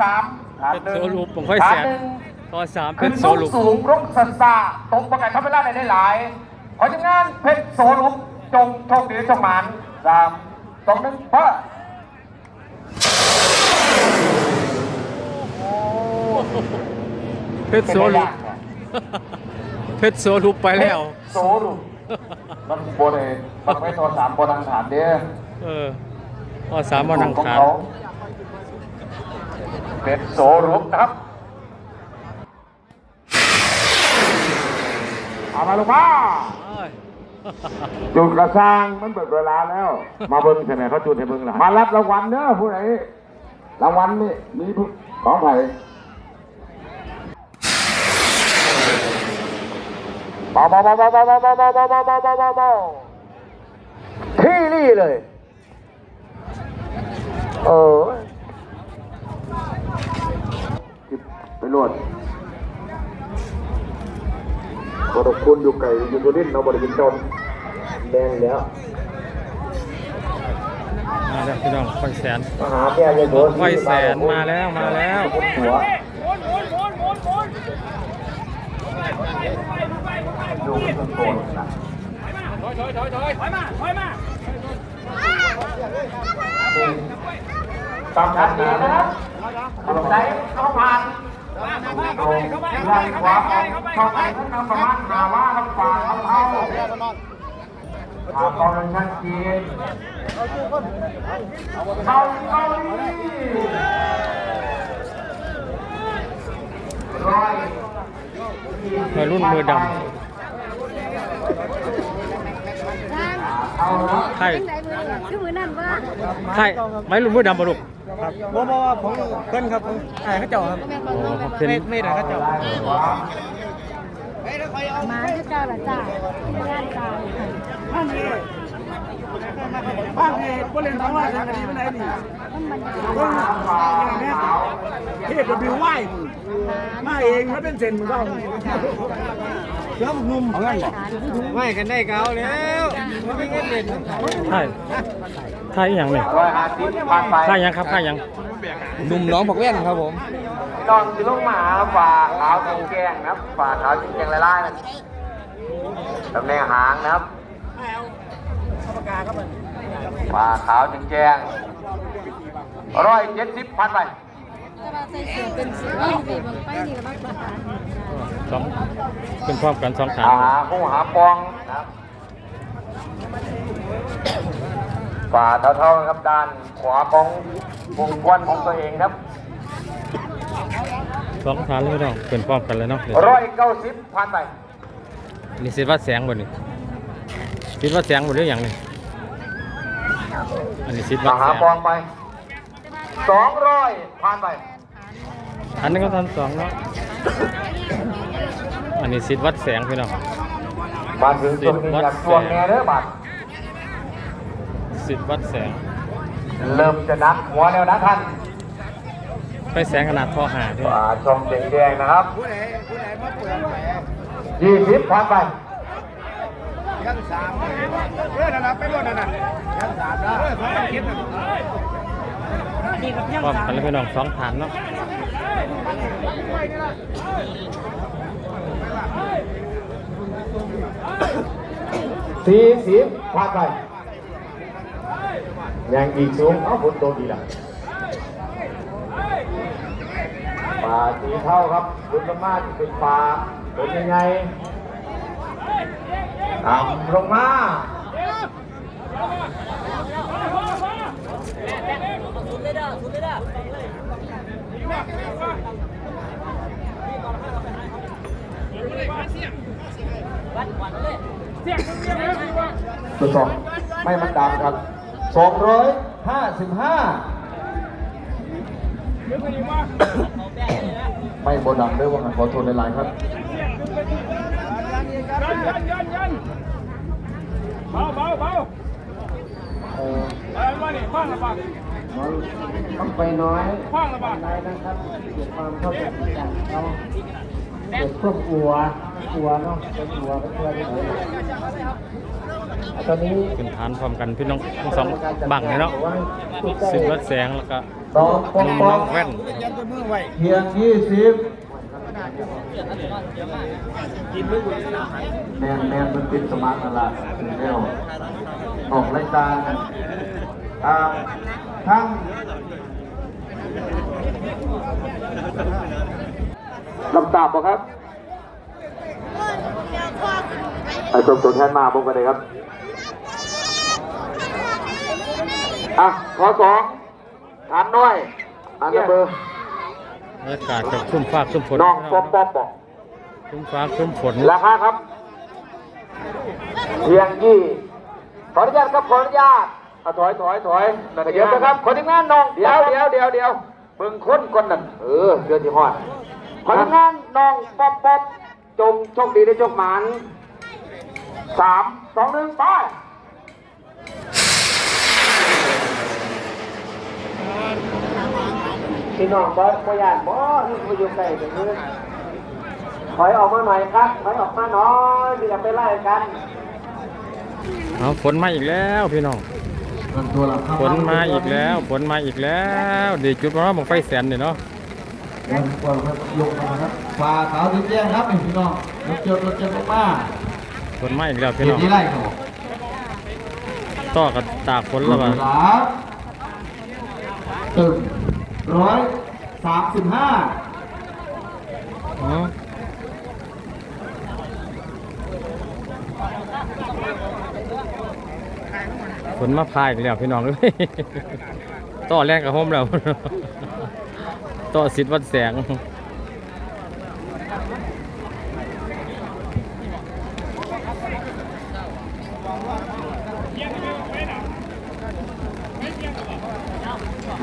สามฐานเป็นหนึ่งโซลูปผมค่อยฐาแสนนหนึ่งข้อสามเป็ขึ้นนโซสูงลูปสูงรุกสันซาตกประกาศทำเวลาได้หลายๆขอจังงานเพชรโสลุกจงโชคดีจงหมานสามสองหนึ่งเพื่อเพชรโซลูปเพชรโซลูปไปแล้วโสลุกมันโบเลยมันไม่โทรสามโบนังฐานเด้อเออข้อสามวันอังคาร เป็นโสรุปนะครับเอามาลงมาจุดกระซังมันเบิดเวลาแล้ว มาเบิ้งใช่ไหมเขาจุดให้เบิ้งหลายมารับรางวัลเนอะผู้ใดรางวัลนี่มีผู้ของไผ่เบาเบาเบาเบาเบาเบาเบาเบาเบาเบาเบาเบาเบาเบาที่นี่เลย เออ ไปโหลดบริคุณอยู่ไก่อยู่ตัวดิ้นเราบริกินจนแดงแล้วมาแล้วพี่น้องค่อยแสนมหาแก้วยังโดนไฟแสนมาแล้วมาแล้วหัวดูมันโกรธนะตามทันทีนะครับลงใจเข้าผ่านลง ด้านขวาเข้าไปทั้งน้ำประมาณหาว่าครับฝ่าครับเข้าอาตอนนั้นชัดเจนเข้าเข้านี่ร้อยวัยรุ่นมือดเอาละำ ไข่เป็นไหนมือคือมือนั่นว่าไข่ไม่รุ่นมือดำปะลูกครับบ่บ่ว่าผมเพิ่นครับผมไอ้เขาเจ้าครับแม่โอ้ของน้องเป็นไม่ไม่ได้เขาเจ้ามาคือเก่าละจ้าที่งานตายบ้านนี้บ้านนี้บ่เล่นทั้งว่าทางคดีเป็นไรนี่มันมันเพิ่นอย่างเนี้ยเทพบิวไหว้มาเองมันเป็นเซนมึงก็แล้วนุ่ม เอางั้นบ่ไหว้กันได้เก่าแล้วมันไม่เงินเล่นไข่ไข่อหย่างเนี่ยร้อยห้าสิบผ่านไปไข่หยังครับไข่หยังหนุ่มน้องผักแว่นครับผมตอนที่ลงมาฝ่าขาวจงแกงนะครับฝ่าขาวจงแกงไล่ๆนะตำแหน่งหางนะครับฝ่าขาวจงแกงร้อยเจ็ดสิบพันไปแต่ว่าใส่เสื้อเป็นสีนี่เบบังไปนี่ก็บังประหารสองเป็นพร้อมกันสองฐานหาคู่หาปองนะครับฝ่าเท่าๆนะครับด้านขวาของวงควันของตัวเองครับสองฐานเลยพี่น้องเป็นพร้อมกันเลยเนาะเดี๋ยวร้อยเก้าสิบพันไปนี่สิวัดแสงบ่นี่สิวัดแสงบ่หรือหยังนี่อันนี้สิมวัดแสหางปองไปสองร้อยพันไป อันนี้ก็ทันสองเนาะอันนี้สิวัดแสงพี่น้องมาถึงตรงนี้อยากชวนแม่เด้อบัดสิวัดแสง เริ่มจะนักหัวแล้วนะท่านไปแสงขนาดท่อหาพี่น้องฝ่าชมแดงๆนะครับยี่สิบพันไปยังสามเพื่อนน่ะไปรถน่ะนะยังสามนะเออสองคิดน่ะนี่กับยังพร้อมสามกันเลยพี่น้องสองฐานเนาะ สี่สิบพันไปยังอีกสูงเอาฝนตกดีละป่าสีเท่าครับคุณสามารถเป็นป่าเป็นยังไงต่ำลงมาทดส จุดสอบไม่มันดังครับสองร้อยห้าสิบห้าไม่โบดังด้วยว่าขอโทษในไลน์ครับเบาเบาเบาเอออะไรวะนี่คว้างละบา ทต้องไปน้อยคว้างละบาทอะไรนะครับเกิดความเข้าใจผิดกันเราเกิดพวกอัวอัวเนาะเป็นอัวเป็นอัวที่ไหนตอนนี้ขึ้นฐานพร้อมกันพี่น้องทั้งสองบังเลยเนาะสิบวัดแสงแล้วก็สองปองปน้อองงแว่นเพียงยี่สิบแมนแมนมันเป็นสมาร์ทตลาดถึงเร็วออกรายการอ่า ทั้งลำตาบบ่ครับไอ้ส่งตัวแทนมาบอกกันเลยครับ อะ ขอสองฐานน้อยอันนี้เบอร์บรรยากาศกับคลุ้มฟ้าคลุ้มฝนน้องป๊อปป๊อปบอกคลุ้มฟ้าคลุ้มฝน ราคาครับ เพียงยี่ขออนุญาตครับขออนุญาต อะถอยถอยถอยเดี๋ยวนะครับขอทีมงานน้องเดี๋ยวเดี๋ยวเดี๋ยวเดี๋ยวเบิ่งคนคนนั้นเออเดือนที่ฮอดขอทีมงานน้องป๊อปป๊อปจงโชคดีได้โชคหมันสามสองหนึ่งไปพี่น้องบ่บ่ยานบ่นี่บ่อยู่ใกล้กันเลยถอยออกมาหน่อยครับถอยออกมาหน่อยที่จะไปไล่กัน เอาฝนมาอีกแล้วพี่น้อง ฝนมาอีกแล้วฝนมาอีกแล้วเดี๋ยวจุดมาว่าบังไฟแสนเนี่ยเนาะวันก่อนครับยกมาครับฝ่าขาวถึงแจ้งครับพี่น้องรถเจอรถเจอมากฝนมาอีกแล้วพี่เห็นน้องที่ไร่เขาต่อกับตากฝนแล้วว่ะสามตึงร้อยสามสิบห้า อ๋อ ฝนมาพายอีกแล้วพี่น้องเอ้ยต่อแรกกับโฮมแล้วต่อสิทธิ์วัดแสง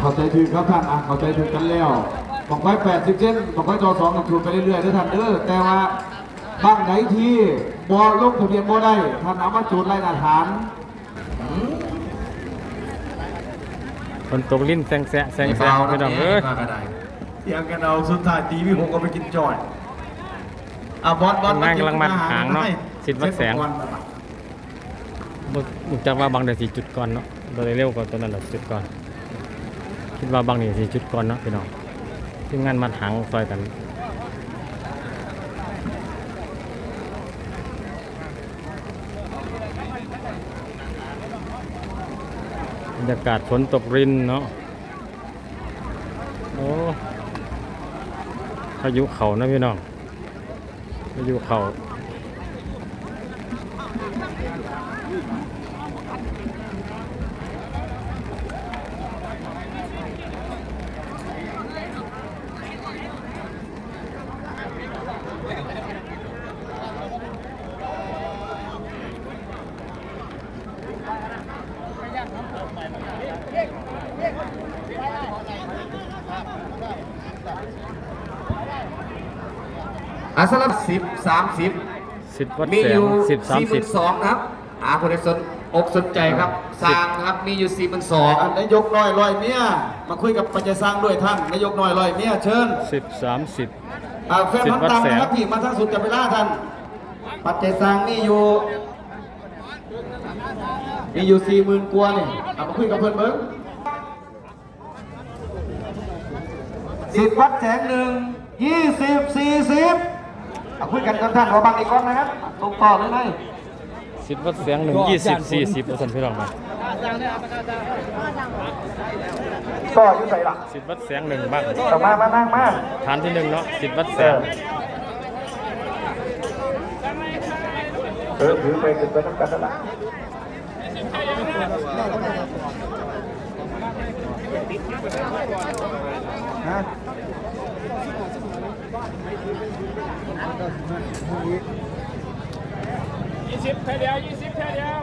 เข้าใจถึงครับท่านอะเข้าใจถึงกันแล้วบอกไว้แปดสิบเซนบอกไว้จอสองกันถูไปเรื่อยๆด้วยท่านเออแต่ว่าบ้างไหนที่บอลงทะเบียนบอได้ท่านเอามาจูดไล่อาหาร ฝนตกลิ้นแซงแซะแซงแซะพี่น้องเอ้ยเสียงกันเอาสุดท้ายตีพี่ผมก็ไปกินจอยอะบอสบอสงานกำลังมาหางเนาะสิทธิ์วัดแสงบ่มึงจักว่าบางเดี๋ยวสี่จุดก่อนเนาะโดยเร็วกว่าตัวนั้นแหละจุดก่อน คิดว่าบางนี่สี่จุดก่อนเนาะพี่น้องทีมงานมาหางซอยกัน รรยากาศฝนตกรินเนาะโอ้พายุเขานะพี่น้องพายุเขา อะสำหรับสิบสามสิบสิบวัดมีแสองยู่สิบสามสี่หสิมื่บนสองนะครับอาคนใดสนอกสนใจครับสร้างนะครับมีอยู่สี่หมื่นสองนายกน้อยลอยเมียมาคุยกับปัจจัยสร้างด้วยท่านนายกน้อยลอยเมียเชิญสิบสามสิบ อ่าแฟนพันตังนะครับที่มาทั้งสุดจะไปล่าท่านปัจจัยสร้างนี่อยู่มีอยู่สี่หมื่นกว่านี่เอามาคุยกับเพื่อนเบิ้งสิบวัดแสงหนึ่งยี่สิบสี่สิบเอา คุยกันกับท่านขอบางอีกก้อนนะครับตรงต่อเลยไหมสิบวัดแสงหนึ่งยี่สิบสี่สิบเปอร์เซ็นต์พี่น้องมาก็อยู่ใส่ละสิบวัดแสงหนึ่งบ้างต่อมามานั่งมาฐานที่หนึ่งเนาะสิบวัดแสงเออถือไปถือไปทั้งกันนั่นแหละ ยี่สิบแค่เดียวยี่สิบแค่เดียว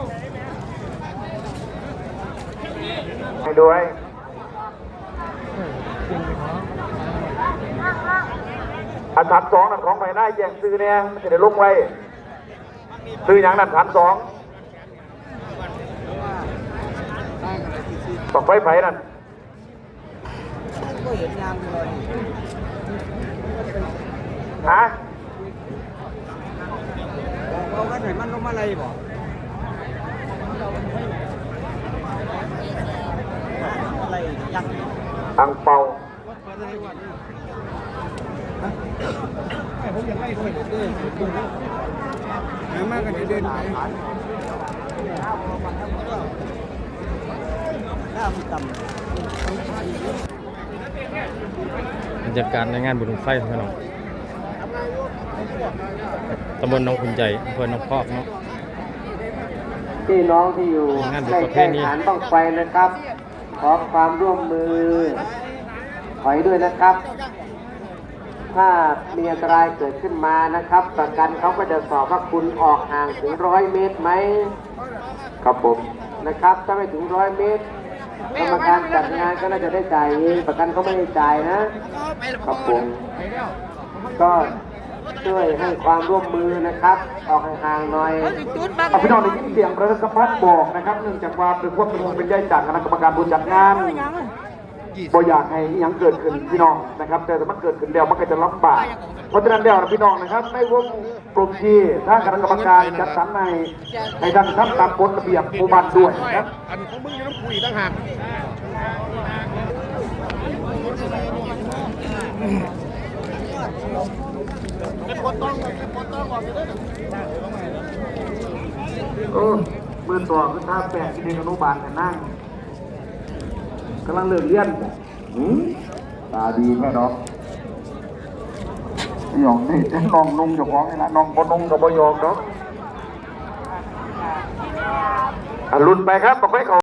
ให้ด้วยอันฐานสองนั่นของภายในแจ้งซื้อเนี่ยมันจะได้ลงไว้ซื้ออย่างนั้นฐานสองตองไฟไผ่นั่นฮะ ไหนมันลงมาอะไรบองตังเปาผมยังไม่คยเดินหามากกันเดินไปบรรยากาศในงานบุญไฟของน้อง ตำบลหนองขุนใหญ่อำเภอหนองพอกเนาะ พี่น้องที่อยู่งานบุญใกล้ประเพแข่งณีขันต้องไปนะครับ ขอความร่วมมือ ถอยด้วยนะครับ ถ้ามีอันตรายเกิดขึ้นมานะครับ ประกันเขาก็จะสอบว่าคุณออกห่างถึงร้อยเมตรไหมครับผมนะครับ ถ้าไม่ถึงร้อยเมตรกรรมการจัดงานก็น่าจะได้จ่ายเองประกันเขาไม่ได้จ่ายนะครับผม ก็ ช่วยให้ความร่วมมือนะครับออกห่างๆหน่อยเอาพี่น้องได้ยินเสียงประธานพัฒน์บอกนะครับเนื่องจากว่าเป็นความเป็นห่วงเป็นใยจากคณะกรรมการบริจัดงานบ่อยากให้อิหยังเกิดขึ้นพี่น้องนะครับ แต่ถ้ามันเกิดขึ้นเดียวมันก็จะลำบากเพราะฉะนั้นเดียวนะพี่น้องนะครับในวงกลุ่มที่ทางคณะกรรมการจัดสรรในในท่านทำตามกฎระเบียบหมู่บ้านด้วยนะครับอันของมึงยังต้องคุยต่างหาก เออมือตัวคือท่าแปะที่เด็กอนุบาลกันนั่งกำลังเลิกเรียนหืมตาดีแม่เนาะหยองนี่แต่น้องนุ่งจ้าของนี่ละน้องบนนุ่งกับบยองเนาะอรุ่นไปครับบอกไว้เขา